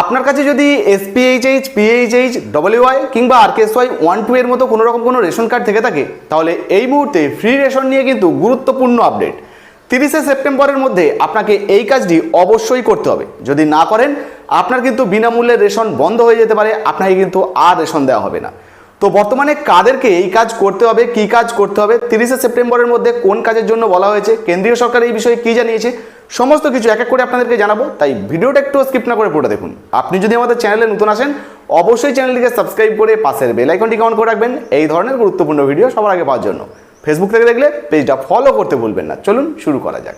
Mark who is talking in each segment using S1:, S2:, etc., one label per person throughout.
S1: আপনার কাছে যদি এসপিএইচএইচ পিএইচএইচ ডব্লিউআই কিংবা আরকেএসওয়াই ওয়ান টু এর মতো কোনো রকম কোনো রেশন কার্ড থেকে থাকে, তাহলে এই মুহূর্তে ফ্রি রেশন নিয়ে কিন্তু গুরুত্বপূর্ণ আপডেট তিরিশে সেপ্টেম্বরের মধ্যে আপনাকে এই কাজটি অবশ্যই করতে হবে। যদি না করেন, আপনার কিন্তু বিনামূল্যে রেশন বন্ধ হয়ে যেতে পারে, আপনাকে কিন্তু আর রেশন দেওয়া হবে না। তো বর্তমানে কাদেরকে এই কাজ করতে হবে, কি কাজ করতে হবে? তিরিশে সেপ্টেম্বরের মধ্যে কোন কাজের জন্য বলা হয়েছে? কেন্দ্রীয় সরকার এই বিষয়ে কি জানিয়েছে? সমস্ত কিছু এক এক করে আপনাদেরকে জানাব, তাই ভিডিওটা একটু স্কিপ না করে পুরোটা দেখুন। আপনি যদি আমাদের চ্যানেলে নতুন আসেন, অবশ্যই চ্যানেলটিকে সাবস্ক্রাইব করে পাশের বেল অন করে রাখবেন, এই ধরনের গুরুত্বপূর্ণ ভিডিও সবার আগে পাওয়ার জন্য। ফেসবুক থেকে দেখলে পেজটা ফলো করতে ভুলবেন না। চলুন শুরু করা যাক।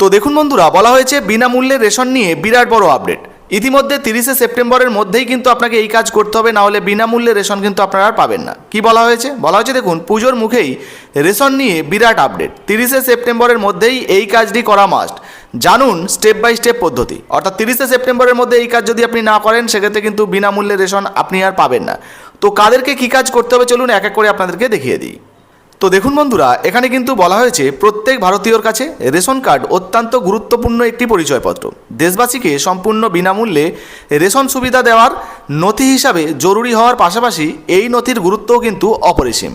S1: তো দেখুন বন্ধুরা, বলা হয়েছে বিনামূল্যে রেশন নিয়ে বিরাট বড় আপডেট ইতিমধ্যে তিরিশে সেপ্টেম্বরের মধ্যেই কিন্তু আপনাকে এই কাজ করতে হবে না হলে বিনামূল্যে রেশন কিন্তু আপনারা আর পাবেন না। কি বলা হয়েছে? বলা হয়েছে দেখুন, পুজোর মুখেই রেশন নিয়ে বিরাট আপডেট তিরিশে সেপ্টেম্বরের মধ্যেই এই কাজটি করা মাস্ট জানুন স্টেপ বাই স্টেপ পদ্ধতি। অর্থাৎ তিরিশে সেপ্টেম্বরের মধ্যে এই কাজ যদি আপনি না করেন, সেক্ষেত্রে কিন্তু বিনামূল্যে রেশন আপনি আর পাবেন না। তো কাদেরকে কী কাজ করতে হবে? চলুন এক এক করে আপনাদেরকে দেখিয়ে দিই। তো দেখুন বন্ধুরা, এখানে কিন্তু বলা হয়েছে, প্রত্যেক ভারতীয়র কাছে রেশন কার্ড অত্যন্ত গুরুত্বপূর্ণ একটি পরিচয়পত্র। দেশবাসীকে সম্পূর্ণ বিনামূল্যে রেশন সুবিধা দেওয়ার নথি হিসাবে জরুরি হওয়ার পাশাপাশি এই নথির গুরুত্বও কিন্তু অপরিসীম।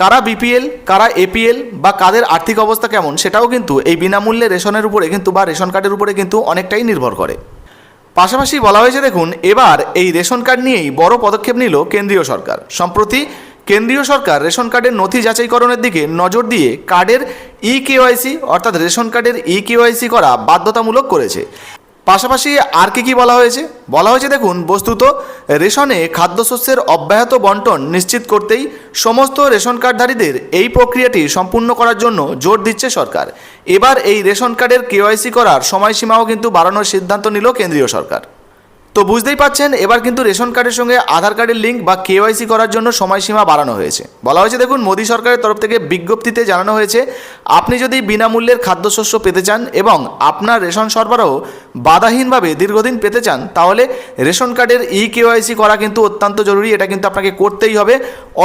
S1: কারা বিপিএল, কারা এপিএল বা কাদের আর্থিক অবস্থা কেমন, সেটাও কিন্তু এই বিনামূল্যে রেশনের উপরে কিন্তু বা রেশন কার্ডের উপরে কিন্তু অনেকটাই নির্ভর করে। পাশাপাশি বলা হয়েছে, দেখুন, এবার এই রেশন কার্ড নিয়েই বড় পদক্ষেপ নিল কেন্দ্রীয় সরকার। সম্প্রতি কেন্দ্রীয় সরকার রেশন কার্ডের নথি যাচাইকরণের দিকে নজর দিয়ে কার্ডের ই কেওয়াইসি অর্থাৎ রেশন কার্ডের ই কেওয়াইসি করা বাধ্যতামূলক করেছে। পাশাপাশি আর কি কি বলা হয়েছে? বলা হয়েছে, দেখুন, বস্তুত রেশনে খাদ্যশস্যের অব্যাহত বন্টন নিশ্চিত করতেই সমস্ত রেশন কার্ডধারীদের এই প্রক্রিয়াটি সম্পূর্ণ করার জন্য জোর দিচ্ছে সরকার। এবার এই রেশন কার্ডের কেওয়াইসি করার সময়সীমাও কিন্তু বাড়ানোর সিদ্ধান্ত নিল কেন্দ্রীয় সরকার। তো বুঝতেই পাচ্ছেন, এবার কিন্তু রেশন কার্ডের সঙ্গে আধার কার্ডের লিঙ্ক বা কেওয়াইসি করার জন্য সময়সীমা বাড়ানো হয়েছে। বলা হয়েছে, দেখুন, মোদী সরকারের তরফ থেকে বিজ্ঞপ্তিতে জানানো হয়েছে, আপনি যদি বিনামূল্যের খাদ্যশস্য পেতে চান এবং আপনার রেশন সরবরাহ বাধাহীনভাবে দীর্ঘদিন পেতে চান, তাহলে রেশন কার্ডের ই কেওয়াইসি করা কিন্তু অত্যন্ত জরুরি, এটা কিন্তু আপনাকে করতেই হবে।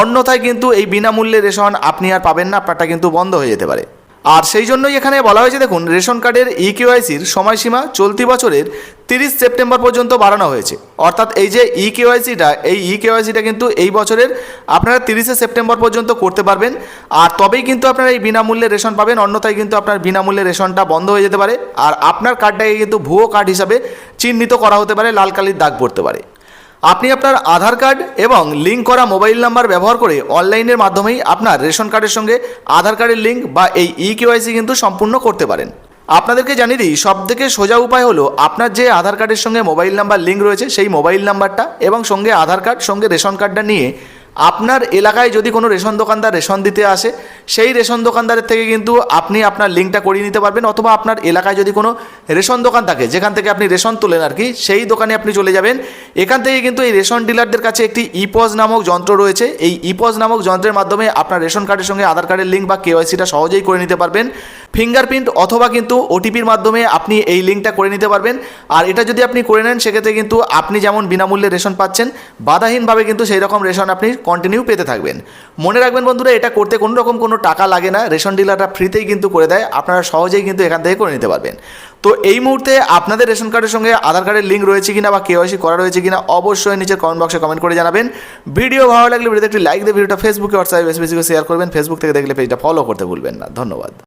S1: অন্যথায় কিন্তু এই বিনামূল্যে রেশন আপনি আর পাবেন না, আপনারটা কিন্তু বন্ধ হয়ে যেতে পারে। আর সেই জন্যই এখানে বলা হয়েছে, দেখুন, রেশন কার্ডের ই কেওয়াইসির সময়সীমা চলতি বছরের তিরিশ সেপ্টেম্বর পর্যন্ত বাড়ানো হয়েছে। অর্থাৎ এই যে ই কেওয়াইসিটা এই ই কেওয়াইসিটা কিন্তু এই বছরের আপনারা তিরিশে সেপ্টেম্বর পর্যন্ত করতে পারবেন। আর তবেই কিন্তু আপনারা এই বিনামূল্যে রেশন পাবেন, অন্যথায় কিন্তু আপনার বিনামূল্যে রেশনটা বন্ধ হয়ে যেতে পারে। আর আপনার কার্ডটাকে কিন্তু ভুয়ো কার্ড হিসাবে চিহ্নিত করা হতে পারে, লাল কালির দাগ পড়তে পারে। আপনি আপনার আধার কার্ড এবং লিঙ্ক করা মোবাইল নাম্বার ব্যবহার করে অনলাইনের মাধ্যমেই আপনার রেশন কার্ডের সঙ্গে আধার কার্ডের লিঙ্ক বা এই ই কেওয়াইসি কিন্তু সম্পূর্ণ করতে পারেন। আপনাদেরকে জানিয়ে দিই সব থেকে সোজা উপায় হলো আপনার যে আধার কার্ডের সঙ্গে মোবাইল নাম্বার লিঙ্ক রয়েছে, সেই মোবাইল নাম্বারটা এবং সঙ্গে আধার কার্ড, সঙ্গে রেশন কার্ডটা নিয়ে আপনার এলাকায় যদি কোনো রেশন দোকানদার রেশন দিতে আসে, সেই রেশন দোকানদারের থেকে কিন্তু আপনি আপনার লিঙ্কটা করিয়ে নিতে পারবেন, অথবা আপনার এলাকায় যদি কোনো রেশন দোকান থাকে, যেখান থেকে আপনি রেশন তোলেন আর কি, সেই দোকানে আপনি চলে যাবেন। এখান থেকে কিন্তু এই রেশন ডিলারদের কাছে একটি ইপজ নামক যন্ত্র রয়েছে। এই ইপজ নামক যন্ত্রের মাধ্যমে আপনার রেশন কার্ডের সঙ্গে আধার কার্ডের লিঙ্ক বা কেওয়াইসিটা সহজেই করে নিতে পারবেন। ফিঙ্গারপ্রিন্ট অথবা কিন্তু ওটিপির মাধ্যমে আপনি এই লিঙ্কটা করে নিতে পারবেন। আর এটা যদি আপনি করে নেন, সেক্ষেত্রে কিন্তু আপনি যেমন বিনামূল্যে রেশন পাচ্ছেন, বাধাহীনভাবে কিন্তু সেই রকম রেশন আপনি কন্টিনিউ পেতে থাকবেন। মনে রাখবেন বন্ধুরা, এটা করতে কোনো রকম কোনো টাকা লাগে না। রেশন ডিলাররা ফ্রিতেই কিন্তু করে দেয়। আপনারা সহজেই কিন্তু এখান থেকে করে নিতে পারবেন। তো এই মুহূর্তে আপনাদের রেশন কার্ডের সঙ্গে আধার কার্ডের লিঙ্ক রয়েছে কিনা বা কেওয়াইসি করা রয়েছে কিনা, অবশ্যই নিচের কমেন্ট বক্সে কমেন্ট করে জানাবেন। ভিডিও ভালো লাগলে ভিডিওতে একটি লাইক দিয়ে ভিডিওটা ফেসবুকে হোয়াটসঅ্যাপে বেশি বেশি শেয়ার করবেন। ফেসবুক থেকে দেখলে পেজটা ফলো করতে ভুলবেন না। ধন্যবাদ।